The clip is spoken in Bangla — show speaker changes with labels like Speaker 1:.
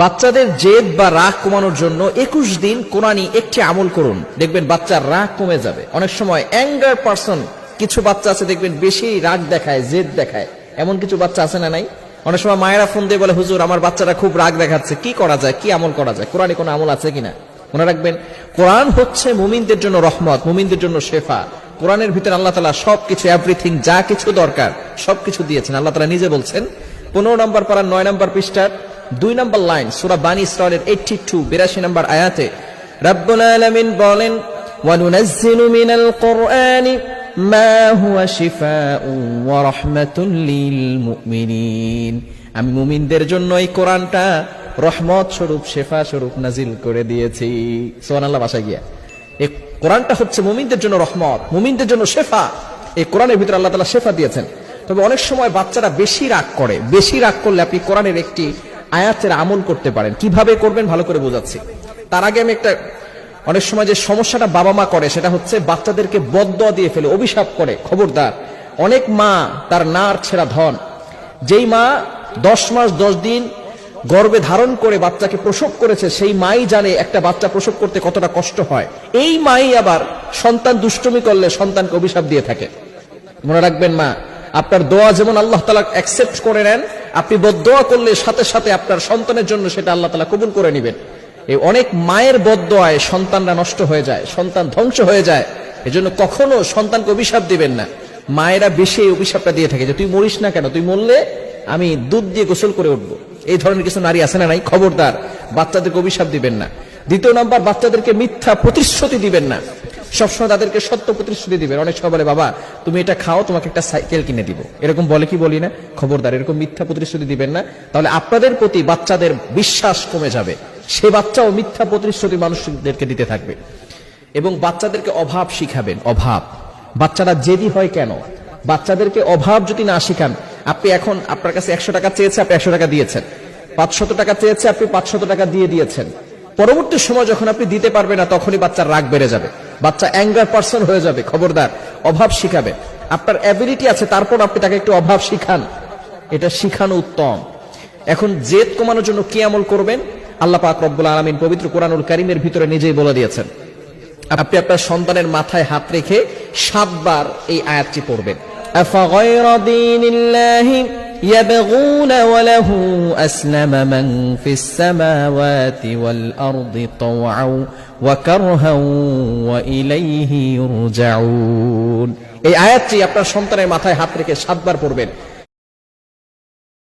Speaker 1: বাচ্চাদের জেদ বা রাগ কমানোর জন্য একুশ দিন কোরআনই একটি আমল করুন। দেখবেন বাচ্চার রাগ কমে যাবে। অনেক সময় অ্যাঙ্গার পার্সন কিছু বাচ্চা আছে দেখবেন বেশি রাগ দেখায়, জেদ দেখায়। এমন কিছু বাচ্চা আছে না নাই? অনেক সময় মায়েরা ফোন দিয়ে বলে, হুজুর, আমার বাচ্চারা খুব রাগ দেখাচ্ছে, কি করা যায়, কি আমল করা যায়? কোরআনে কোনো আমল আছে কিনা? মনে রাখবেন, কোরআন হচ্ছে মুমিনদের জন্য রহমত, মুমিনদের জন্য শেফা। কোরআনের ভিতরে আল্লাহ তালা সবকিছু এভরিথিং যা কিছু দরকার, সবকিছু দিয়েছেন। আল্লাহ তালা নিজে বলছেন, পনেরো নম্বর পাড়ার নয় নম্বর পৃষ্ঠার দুই নম্বর লাইন, সুরা বানি ইসরায়েলের এইটটি টু বিরাশি নম্বর আয়াতে রব্বুল আলামিন বলেন কোরআনি মা হুয়া শিফাউন ওয়া রাহমাতুল লিল মুমিনিন। আমি মুমিনদের জন্য এই কোরআনটা রহমত স্বরূপ, শেফা স্বরূপ নাজিল করে দিয়েছি। সুবহানাল্লাহ, বাসায় গিয়া। এই কোরআনটা হচ্ছে মুমিনদের জন্য রহমত, মুমিনদের জন্য শেফা। এই কোরআনের ভিতরে আল্লাহ তাআলা শেফা দিয়েছেন। তবে অনেক সময় বাচ্চারা বেশি রাগ করে, বেশি রাগ করলে আপনি কোরআনের একটি আয়াতের আমল করতে পারেন। কীভাবে করবেন ভালো করে বোঝাচ্ছি। তার আগে আমি একটা অনেক সময় যে সমস্যাটা বাবা মা করে, সেটা হচ্ছে বাচ্চাদেরকে বদ্ধ দিয়ে ফেলে, অভিশাপ করে। খবরদার। অনেক মা তার নার ছেঁড়া ধন। যেই মা দশ মাস, দশ দিন গর্ভে ধারণ করে বাচ্চাকে প্রসব করেছে, সেই মাই জানে একটা বাচ্চা প্রসব করতে কতটা কষ্ট হয়। এই মাই আবার সন্তান দুষ্টমি করলে সন্তানকে অভিশাপ দিয়ে থাকে। মনে রাখবেন মা, আপনার দোয়া যেমন আল্লাহ তালা অ্যাকসেপ্ট করে নেন আপনি বদোয়া করলে সাথে সাথে আপনার সন্তানের জন্য সেটা আল্লাহ তালা কবুল করে নেবেন। এই অনেক মায়ের বদোয়ায় সন্তানরা নষ্ট হয়ে যায়, সন্তান ধ্বংস হয়ে যায়। এজন্য কখনো সন্তানকে অভিশাপ দিবেন না। মায়েরা বেশি এই অভিশাপটা দিয়ে থাকে যে, তুই মরিস না কেন? তুই মরলে আমি দুধ দিয়ে গোসল করে উঠবো। এই ধরনের কিছু নারী আছে না নাই? খবরদার। বাচ্চাদেরকে অভিশাপ দিবেন না। দ্বিতীয় নাম্বার, বাচ্চাদেরকে মিথ্যা প্রতিশ্রুতি দিবেন না। সবসময় তাদেরকে সত্য প্রতিশ্রুতি দিবেন অনেক সময় বলে, বাবা, তুমি এটা খাও, তোমাকে একটা সাইকেল কিনে দিব। এরকম বলে কি বলি না? খবরদার, এরকম মিথ্যা প্রতিশ্রুতি দিবেন না। তাহলে আপনাদের প্রতি বাচ্চাদের বিশ্বাস কমে যাবে। সে বাচ্চাও মিথ্যা প্রতিশ্রুতি মানুষদেরকে দিতে থাকবে। এবং বাচ্চাদেরকে অভাব শিখাবেন, অভাব। বাচ্চারা জেদি হয় কেন? বাচ্চাদেরকে অভাব যদি না শিখান, আপনি এখন আপনার কাছে একশো টাকা চেয়েছে, আপনি একশো টাকা দিয়েছেন। পাঁচশত টাকা চেয়েছে, আপনি পাঁচশত টাকা দিয়ে দিয়েছেন। পরবর্তী সময় যখন আপনি দিতে পারবেন না, তখনই বাচ্চার রাগ বেড়ে যাবে। বাচ্চা অ্যাঙ্গার পার্সন হয়ে যাবে, খবরদার, অভাব শিখাবে। আপনার অ্যাবিলিটি আছে, তারপর আপনি তাকে একটু অভাব শিখান। এটা শিখানো উত্তম। এখন জেদ কমানোর জন্য কি আমল করবেন? আল্লাহ পাক রব্বুল আলমিন পবিত্র কোরআনুল কারিমের ভিতরে নিজেই বলে দিয়েছেন। আপনি আপনার সন্তানের মাথায় হাত রেখে সাতবার এই আয়াতটি পড়বেন। يبغون وله أسلم من في السماوات والأرض طوعا وكرها وإليه يرجعون এই আয়াতটি আপনার সন্তানের মাথায় হাত রেখে সাতবার পড়বেন